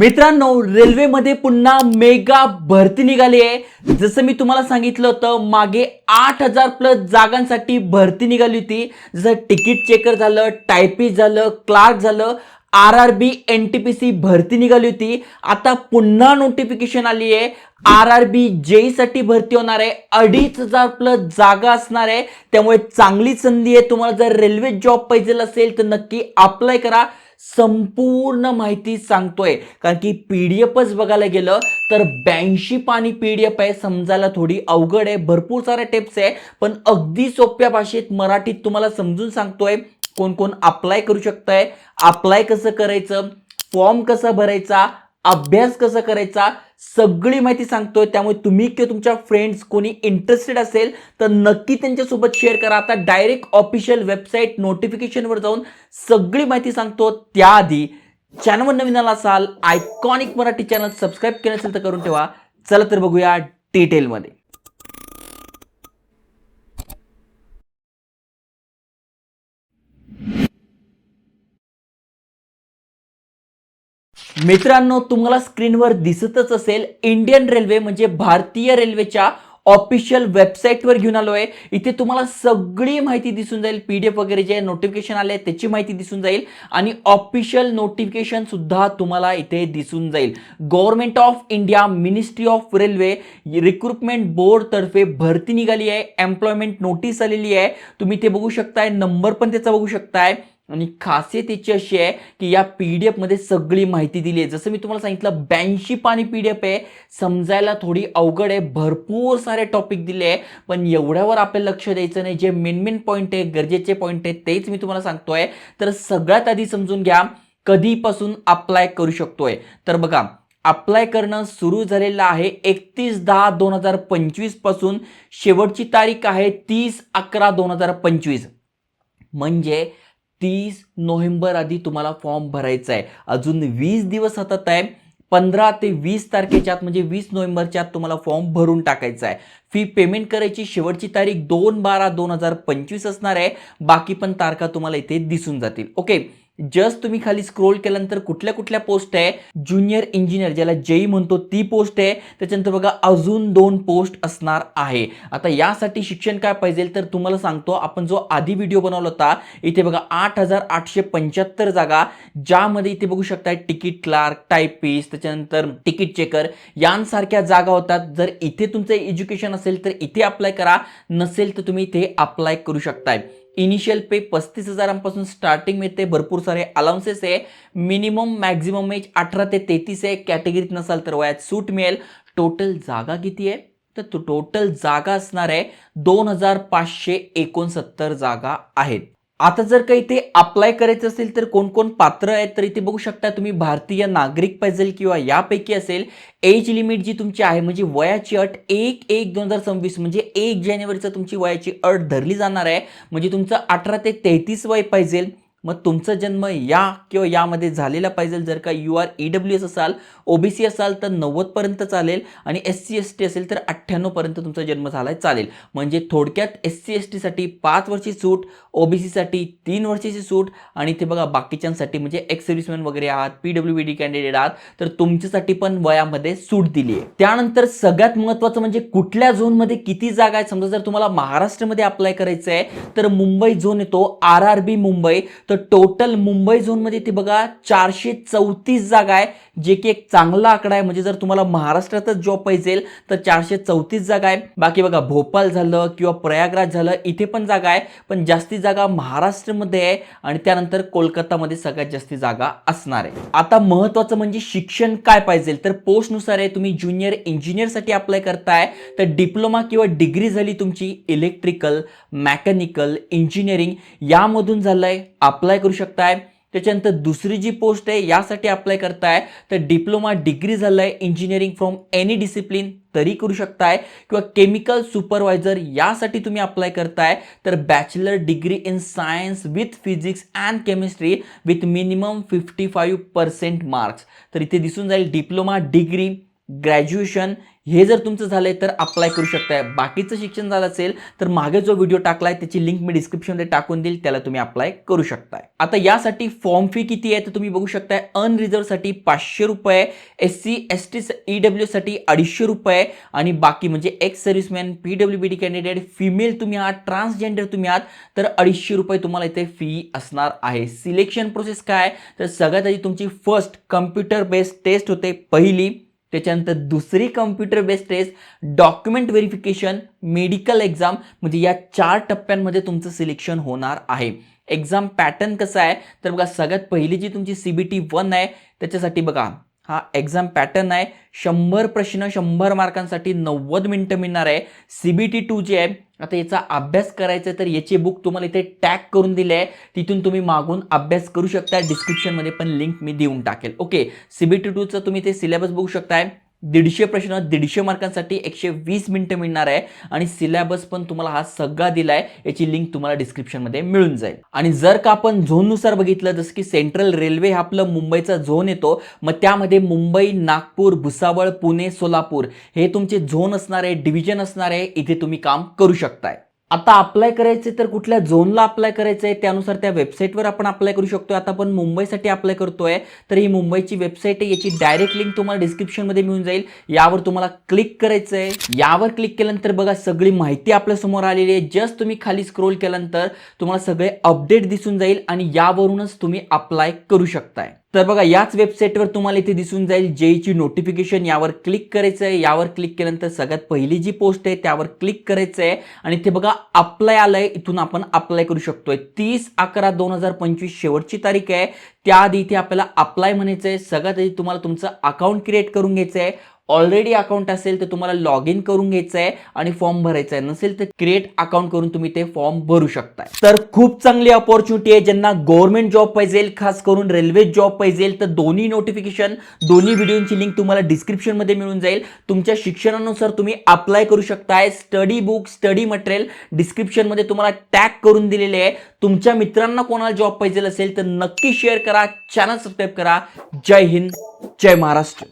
मित्रांनो रेल्वेमध्ये पुन्हा मेगा भरती निघाली आहे. जसं मी तुम्हाला सांगितलं होतं मागे आठ हजार प्लस जागांसाठी भरती निघाली होती. जसं तिकीट चेकर झालं टायपिस्ट झालं क्लार्क झालं R R B N T P C भरती निघाली होती. आता पुन्हा नोटिफिकेशन आली आहे. आर आर बी जेईसाठी भरती होणार आहे. अडीच हजार प्लस जागा असणार आहे. त्यामुळे चांगली संधी आहे. तुम्हाला जर रेल्वे जॉब पाहिजे असेल तर नक्की अप्लाय करा. संपूर्ण माहिती सांगतोय. कारण की पी डी एफच बघायला गेलं तर ब्याऐंशी पाणी पी डी एफ आहे. समजायला थोडी अवघड आहे. भरपूर साऱ्या टिप्स आहे. पण अगदी सोप्या भाषेत मराठीत तुम्हाला समजून सांगतोय. कोण कोण अप्लाय करू शकताय. अप्लाय कसं करायचं? फॉर्म कसा भरायचा? अभ्यास कसा करायचा? सगळी माहिती सांगतोय. त्यामुळे तुम्ही किंवा तुमच्या फ्रेंड्स कोणी इंटरेस्टेड असेल तर नक्की त्यांच्यासोबत शेअर करा. आता डायरेक्ट ऑफिशियल वेबसाईट नोटिफिकेशनवर जाऊन सगळी माहिती सांगतो. त्याआधी चॅनलवर नवीन आला असाल आयकॉनिक मराठी चॅनल सबस्क्राईब केलं असेल तर करून ठेवा. चला तर बघूया डिटेलमध्ये मित्रांनो तुम्हाला स्क्रीनवर दिसतच असेल इंडियन रेल्वे म्हणजे भारतीय रेल्वेच्या ऑफिशियल वेबसाईटवर घेऊन आलो आहे इथे तुम्हाला सगळी माहिती दिसून जाईल पी डी एफ वगैरे जे नोटिफिकेशन आले त्याची माहिती दिसून जाईल आणि ऑफिशियल नोटिफिकेशन सुद्धा तुम्हाला इथे दिसून जाईल. Government of India ministry of railway recruitment बोर्डतर्फे भरती निघाली आहे एम्प्लॉयमेंट नोटीस आलेली आहे. तुम्ही ते बघू शकताय नंबर पण त्याचा बघू शकताय. आणि खासियत याची अशी आहे की या पी डी एफमध्ये सगळी माहिती दिली आहे. जसं मी तुम्हाला सांगितलं ब्याऐंशी पाणी पी डी एफ आहे. समजायला थोडी अवघड आहे. भरपूर सारे टॉपिक दिले आहे. पण एवढ्यावर आपल्याला लक्ष द्यायचं नाही. जे मेन मेन पॉईंट आहे गरजेचे पॉईंट आहे तेच मी तुम्हाला सांगतोय. तर सगळ्यात आधी समजून घ्या कधीपासून अप्लाय करू शकतोय. तर बघा अप्लाय करणं सुरू झालेलं आहे एकतीस दहा दोन हजार पंचवीसपासून. शेवटची तारीख आहे तीस अकरा दोन हजार पंचवीस. म्हणजे तीस नोव्हेंबर आधी तुम्हाला फॉर्म भरायचा आहे. अजून वीस दिवस हातात आहे पंधरा ते वीस तारखेच्या आत म्हणजे वीस नोव्हेंबरच्या आत तुम्हाला फॉर्म भरून टाकायचा आहे. फी पेमेंट करायची शेवटची तारीख दोन बारा दोन हजार पंचवीस असणार आहे. बाकी पण तारखा तुम्हाला इथे दिसून जातील. ओके? जस्ट तुम्ही खाली स्क्रोल केल्यानंतर कुठल्या कुठल्या पोस्ट आहे? ज्युनियर इंजिनियर ज्याला जेई म्हणतो ती पोस्ट आहे. त्याच्यानंतर बघा अजून दोन पोस्ट असणार आहे. आता यासाठी शिक्षण काय पाहिजे तर तुम्हाला सांगतो आपण जो आधी व्हिडिओ बनवला होता इथे बघा आठ हजार आठशे पंच्याहत्तर जागा ज्यामध्ये इथे बघू शकता तिकीट क्लार्क टायपिस्ट त्याच्यानंतर तिकीट चेकर यांसारख्या जागा होतात. जर इथे तुमचं एज्युकेशन असेल तर इथे अप्लाय करा. नसेल तर तुम्ही इथे अप्लाय करू शकताय. इनिशियल पे पस्तीस हजारांपासून स्टार्टिंग मिळते भरपूर सारे अलाउन्सेस आहे. मिनिमम मॅक्झिमम एज अठरा ते तेहतीस आहे. कॅटेगरीत नसाल तर वयात सूट मिळेल. टोटल जागा किती आहे? तर तो टोटल जागा असणार आहे दोन हजार पाचशे एकोणसत्तर जागा आहेत. आता जर काही ते अप्लाय करायचं असेल तर कोण कोण पात्र आहेत तर इथे बघू शकता तुम्ही भारतीय नागरिक पाहिजे किंवा यापैकी असेल. एज लिमिट जी तुमची आहे म्हणजे वयाची अट एक एक दोन हजार सव्वीस म्हणजे एक जानेवारीचं तुमची वयाची अट धरली जाणार आहे. म्हणजे तुमचं अठरा ते तेहतीस वय पाहिजे मग तुमचा जन्म या किंवा यामध्ये झालेला पाहिजे. जर का U R E W S असाल ओबीसी असाल तर नव्वदपर्यंत चालेल आणि एस सी एस टी असेल तर अठ्ठ्याण्णवपर्यंत तुमचा जन्म झालाय चालेल. म्हणजे थोडक्यात एस सी एस टीसाठी पाच वर्षी सूट ओबीसीसाठी तीन वर्षाची सूट आणि ते बघा बाकीच्यांसाठी म्हणजे एक्स सर्व्हिसमॅन वगैरे आहात P W B D candidate आहात तर तुमच्यासाठी पण वयामध्ये सूट दिली आहे त्यानंतर सगळ्यात महत्त्वाचं म्हणजे कुठल्या झोनमध्ये किती जागा आहेत? समजा जर तुम्हाला महाराष्ट्रामध्ये अप्लाय करायचं आहे तर मुंबई झोन येतो आर आर बी मुंबई. तर टोटल मुंबई झोनमध्ये ते बघा चारशे चौतीस जागा आहे जे की एक चांगला आकडा आहे. म्हणजे जर तुम्हाला महाराष्ट्रातच जॉब पाहिजे तर चारशे चौतीस जागा आहे. बाकी बघा भोपाळ झालं किंवा प्रयागराज झालं इथे पण जागा आहे. पण जास्ती जागा महाराष्ट्रामध्ये आहे आणि त्यानंतर कोलकातामध्ये सगळ्यात जास्ती जागा असणार आहे. आता महत्वाचं म्हणजे शिक्षण काय पाहिजे तर पोस्टनुसार आहे तुम्ही ज्युनियर इंजिनियरसाठी अप्लाय करताय तर डिप्लोमा किंवा डिग्री झाली तुमची इलेक्ट्रिकल मेकॅनिकल इंजिनिअरिंग यामधून झालंय अप्लाय करू शकताय. त्याच्यानंतर दुसरी जी पोस्ट आहे यासाठी अप्लाय करताय. तर डिप्लोमा डिग्री झालं आहे इंजिनिअरिंग फ्रॉम एनी डिसिप्लिन तरी करू शकताय. किंवा केमिकल सुपरवायझर यासाठी तुम्ही अप्लाय करताय. तर bachelor degree in science with physics and chemistry with minimum fifty five percent marks तर इथे दिसून जाईल डिप्लोमा डिग्री ग्रॅज्युएशन हे जर तुमचं झालंय तर अप्लाय करू शकताय. बाकीचं शिक्षण झालं असेल तर मागे जो व्हिडिओ टाकलाय त्याची लिंक मी डिस्क्रिप्शनमध्ये टाकून देईल त्याला तुम्ही अप्लाय करू शकताय. आता यासाठी फॉर्म फी किती आहे तर तुम्ही बघू शकताय अनरिझर्वसाठी पाचशे रुपये S C S T E डब्ल्यूसाठी अडीचशे रुपये आणि बाकी म्हणजे ex serviceman P W B D candidate female तुम्ही आहात ट्रान्सजेंडर तुम्ही आहात तर अडीचशे रुपये तुम्हाला इथे फी असणार आहे. सिलेक्शन प्रोसेस काय? तर सगळ्यात आधी तुमची फर्स्ट कम्प्युटर बेस्ड टेस्ट होते पहिली. त्याच्यानंतर दुसरी computer based test document verification medical exam म्हणजे या चार टप्प्यांमध्ये तुमचं सिलेक्शन होणार आहे. एक्झाम पॅटर्न कसं आहे? तर बघा सगळ्यात पहिली जी तुमची सी बी टी वन आहे त्याच्यासाठी बघा हा एक्झाम पॅटर्न आहे. शंभर प्रश्न शंभर मार्कांसाठी नव्वद मिनटं मिळणार आहे. सी बी टी टू जे आहे आता याचा अभ्यास करायचा आहे तर याची बुक तुम्हाला इथे टॅग करून दिली आहे. तिथून तुम्ही मागून अभ्यास करू शकता डिस्क्रिप्शनमध्ये पण लिंक मी देऊन टाकेल. ओके सी बी टी टूचं तुम्ही ते सिलेबस बघू शकताय. दीडशे प्रश्न दीडशे मार्कांसाठी एकशे वीस मिनिटं मिळणार आहे. आणि सिलेबस पण तुम्हाला हा सगळा दिलाय. याची लिंक तुम्हाला डिस्क्रिप्शनमध्ये मिळून जाईल. आणि जर का आपण झोननुसार बघितलं जसं की सेंट्रल रेल्वे हा आपलं मुंबईचा झोन येतो मग त्यामध्ये मुंबई नागपूर भुसावळ पुणे सोलापूर हे तुमचे झोन असणार आहे डिव्हिजन असणार आहे. इथे तुम्ही काम करू शकताय. आता अप्लाय करायचे तर कुठल्या झोनला अप्लाय करायचं आहे? त्यानुसार त्या वेबसाईटवर आपण अप्लाय करू शकतो आता आपण मुंबईसाठी अप्लाय करतोय. तर ही मुंबईची वेबसाईट आहे. याची डायरेक्ट लिंक तुम्हाला डिस्क्रिप्शनमध्ये मिळून जाईल. यावर तुम्हाला क्लिक करायचं आहे. यावर क्लिक केल्यानंतर बघा सगळी माहिती आपल्यासमोर आलेली आहे. जस्ट तुम्ही खाली स्क्रोल केल्यानंतर तुम्हाला सगळे अपडेट दिसून जाईल आणि यावरूनच तुम्ही अप्लाय करू शकताय. तर बघा याच वेबसाईटवर तुम्हाला इथे दिसून जाईल जेईची नोटिफिकेशन यावर क्लिक करायचं आहे. यावर क्लिक केल्यानंतर सगळ्यात पहिली जी पोस्ट आहे त्यावर क्लिक करायचं आहे. आणि ते बघा अप्लाय आलंय. इथून आपण अप्लाय करू शकतोय. तीस अकरा दोन हजार पंचवीस शेवटची तारीख आहे. त्याआधी इथे आपल्याला अप्लाय म्हणायचं आहे सगळ्यात आधी तुम्हाला तुमचं अकाउंट क्रिएट करून घ्यायचं आहे ऑलरेडी अकाउंट असेल तर तुम्हाला लॉग इन करून घ्यायचं आहे आणि फॉर्म भरायचा आहे नसेल तर क्रिएट अकाउंट करून तुम्ही ते फॉर्म भरू शकताय. तर खूप चांगली अपॉर्च्युनिटी आहे ज्यांना गव्हर्नमेंट जॉब पाहिजे खास करून रेल्वे जॉब पाहिजे तर दोन्ही नोटिफिकेशन दोन्ही व्हिडिओची लिंक तुम्हाला डिस्क्रिप्शनमध्ये मिळून जाईल. तुमच्या शिक्षणानुसार तुम्ही अप्लाय करू शकताय. स्टडी बुक स्टडी मटेरियल डिस्क्रिप्शनमध्ये तुम्हाला टॅग करून दिलेले आहे. तुमच्या मित्रांना कोणाला जॉब पाहिजे असेल तर नक्की शेअर करा चॅनल सबस्क्राईब करा. जय हिंद जय महाराष्ट्र.